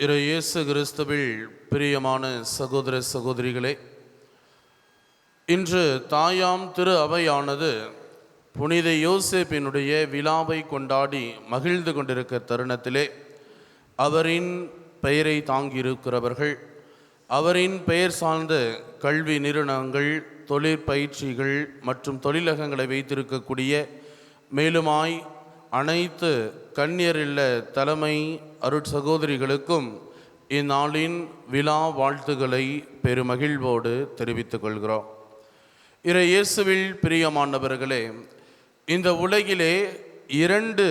இரு இயேசு கிறிஸ்துவில் பிரியமான சகோதர சகோதரிகளே இன்று தாயாம் திரு அவையானது புனித யோசேப்பினுடைய விழாவை கொண்டாடி மகிழ்ந்து கொண்டிருக்கிற தருணத்திலே அவரின் பெயரை தாங்கியிருக்கிறவர்கள் அவரின் பெயர் சார்ந்த கல்வி நிறுவனங்கள் தொழிற்பயிற்சிகள் மற்றும் தொழிலகங்களை வைத்திருக்கக்கூடிய மேலுமாய் அனைத்து கன்னியர் இல்ல தலைமை அருட்சகோதரிகளுக்கும் இந்நாளின் விழா வாழ்த்துக்களை பெருமகிழ்வோடு தெரிவித்துக் கொள்கிறோம். இறை இயேசுவில் பிரியமானவர்களே இந்த உலகிலே இரண்டு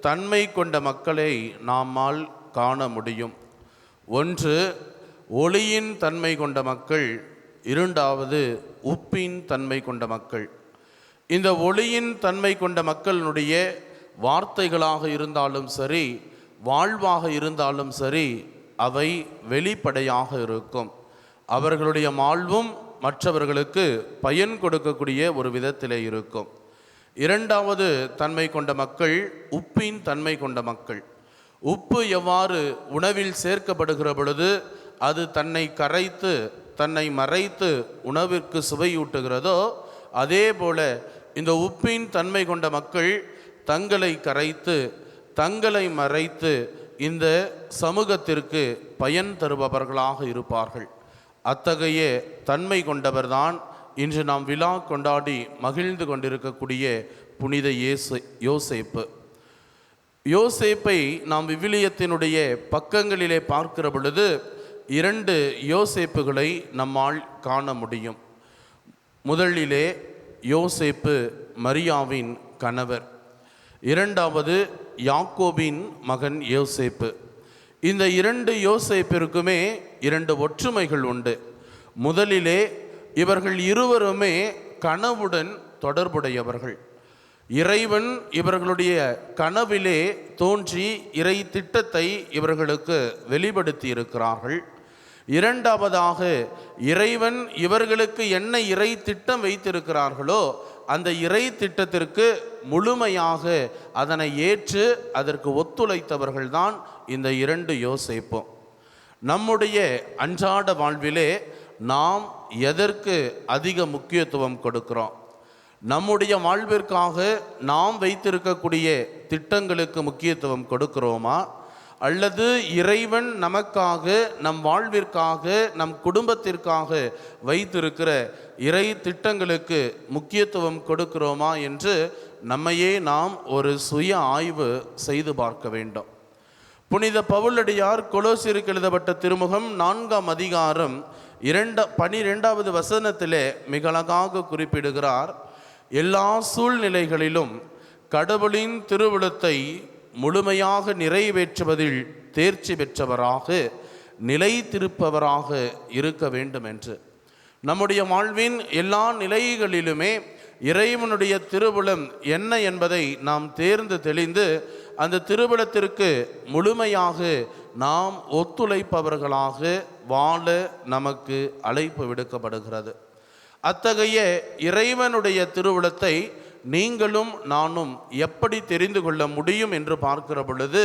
தன்மை கொண்ட மக்களை நம்மால் காண முடியும். ஒன்று ஒளியின் தன்மை கொண்ட மக்கள் இரண்டாவது உப்பின் தன்மை கொண்ட மக்கள். இந்த ஒளியின் தன்மை கொண்ட மக்களினுடைய வார்த்தைகளாக இருந்தாலும் சரி வாழ்வாக இருந்தாலும் சரி அவை வெளிப்படையாக இருக்கும். அவர்களுடைய வாழ்வும் மற்றவர்களுக்கு பயன் கொடுக்கக்கூடிய ஒரு விதத்திலே இருக்கும். இரண்டாவது தன்மை கொண்ட மக்கள் உப்பின் தன்மை கொண்ட மக்கள். உப்பு எவ்வாறு உணவில் சேர்க்கப்படுகிற பொழுது அது தன்னை கரைத்து தன்னை மறைத்து உணவிற்கு சுவையூட்டுகிறதோ அதே போல இந்த உப்பின் தன்மை கொண்ட மக்கள் தங்களை கரைத்து தங்களை மறைத்து இந்த சமூகத்திற்கு பயன் தருபவர்களாக இருப்பார்கள். அத்தகைய தன்மை கொண்டவர்தான் இன்று நாம் விழா கொண்டாடி மகிழ்ந்து கொண்டிருக்கக்கூடிய புனித இயேசு யோசேப்பு. யோசேப்பை நாம் விவிலியத்தினுடைய பக்கங்களிலே பார்க்கிற பொழுது இரண்டு யோசேப்புகளை நம்மால் காண முடியும். முதலிலே யோசேப்பு மரியாவின் கணவர். இரண்டாவது யாக்கோபின் மகன் யோசேப்பு. இந்த இரண்டு யோசேப்பிற்குமே இரண்டு ஒற்றுமைகள் உண்டு. முதலிலே இவர்கள் இருவருமே கனவுடன் தொடர்புடையவர்கள். இறைவன் இவர்களுடைய கனவிலே தோன்றி இறை திட்டத்தை இவர்களுக்கு வெளிப்படுத்தி இருக்கிறார்கள். இரண்டாவதாக இறைவன் இவர்களுக்கு என்ன இறை திட்டம் வைத்திருக்கிறார்களோ அந்த இறை திட்டத்திற்கு முழுமையாக அதனை ஏற்று அதற்கு ஒத்துழைத்தவர்கள்தான் இந்த இரண்டு யோசிப்போம். நம்முடைய அன்றாட வாழ்விலே நாம் எதற்கு அதிக முக்கியத்துவம் கொடுக்கிறோம்? நம்முடைய வாழ்விற்காக நாம் வைத்திருக்கக்கூடிய திட்டங்களுக்கு முக்கியத்துவம் கொடுக்கிறோமா? அல்லது இறைவன் நமக்காக நம் வாழ்விற்காக நம் குடும்பத்திற்காக வைத்திருக்கிற இறை திட்டங்களுக்கு முக்கியத்துவம் கொடுக்கிறோமா என்று நம்மையே நாம் ஒரு சுய ஆய்வு செய்து பார்க்க வேண்டும். புனித பவுலடியார் கொலோசிற்கு எழுதப்பட்ட திருமுகம் நான்காம் அதிகாரம் இரண்ட பனிரெண்டாவது வசனத்திலே மிக அழகாக குறிப்பிடுகிறார். எல்லா சூழ்நிலைகளிலும் கடவுளின் திருவிழத்தை முழுமையாக நிறைவேற்றுவதில் தேர்ச்சி பெற்றவராக நிலைத்திருப்பவராக இருக்க வேண்டும் என்று நம்முடைய வாழ்வின் எல்லா நிலைகளிலுமே இறைவனுடைய திருவுளம் என்ன என்பதை நாம் தேர்ந்து தெளிந்து அந்த திருவிழத்திற்கு முழுமையாக நாம் ஒத்துழைப்பவர்களாக வாழ நமக்கு அழைப்பு விடுக்கப்படுகிறது. அத்தகைய இறைவனுடைய திருவுளத்தை நீங்களும் நானும் எப்படி தெரிந்து கொள்ள முடியும் என்று பார்க்கிற பொழுது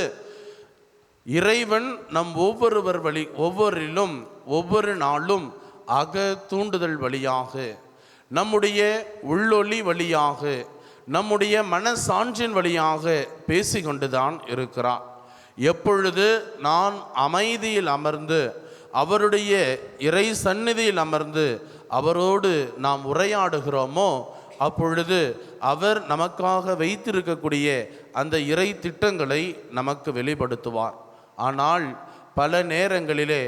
இறைவன் நம் ஒவ்வொருவர் வழி ஒவ்வொரிலும் ஒவ்வொரு நாளும் அக தூண்டுதல் வழியாக நம்முடைய உள்ளொளி வழியாக நம்முடைய மனசான்றின் வழியாக பேசிக்கொண்டுதான் இருக்கிறார் எப்பொழுது நான் அமைதியில் அமர்ந்து அவருடைய இறை சந்நிதியில் அமர்ந்து அவரோடு நாம் உரையாடுகிறோமோ அப்பொழுது அவர் நமக்காக வைத்திருக்கக்கூடிய அந்த இறை திட்டங்களை நமக்கு வெளிப்படுத்துவார். ஆனால் பல நேரங்களிலே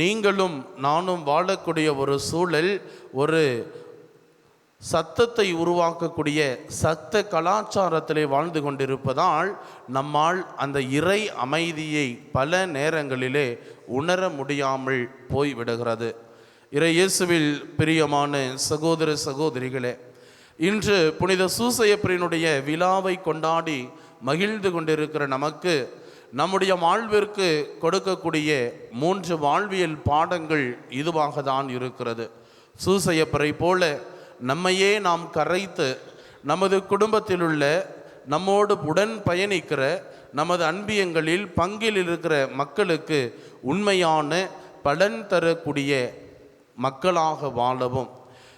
நீங்களும் நானும் வாழக்கூடிய ஒரு சூழல் ஒரு சத்தத்தை உருவாக்கக்கூடிய சத்த கலாச்சாரத்திலே வாழ்ந்து கொண்டிருப்பதால் நம்மால் அந்த இறை அமைதியை பல நேரங்களிலே உணர முடியாமல் போய்விடுகிறது. இறை இயேசுவில் பிரியமான சகோதர சகோதரிகளே இன்று புனித சூசையப்பரினுடைய விழாவை கொண்டாடி மகிழ்ந்து கொண்டிருக்கிற நமக்கு நம்முடைய வாழ்விற்கு கொடுக்கக்கூடிய மூன்று வாழ்வியல் பாடங்கள் இதுவாக தான் இருக்கிறது. சூசையப்பரை போல நம்மையே நாம் கரைத்து நமது குடும்பத்தில் உள்ள நம்மோடு உடன் பயணிக்கிற நமது அன்பியங்களில் பங்கில் இருக்கிற மக்களுக்கு உண்மையான பலன் தரக்கூடிய மக்களாக வாழவும்.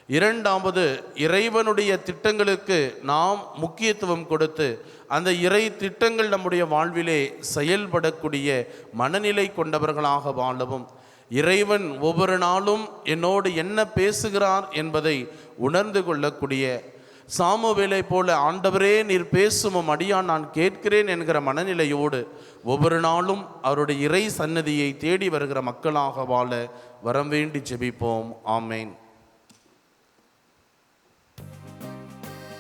இரண்டாவது இறைவனுடைய திட்டங்களுக்கு நாம் முக்கியத்துவம் கொடுத்து அந்த இறை திட்டங்கள் நம்முடைய வாழ்விலே செயல்படக்கூடிய மனநிலை கொண்டவர்களாக வாழவும். இறைவன் ஒவ்வொரு நாளும் என்னோடு என்ன பேசுகிறார் என்பதை உணர்ந்து கொள்ளக்கூடிய. சாமுவேலை போல ஆண்டவரே நீர் பேசும் அடியான் நான் கேட்கிறேன் என்கிற மனநிலையோடு ஒவ்வொரு நாளும் அவருடைய இறை சன்னதியை தேடி வருகிற மக்களாக வாழ வரம் வேண்டி ஜெபிப்போம். ஆமேன்.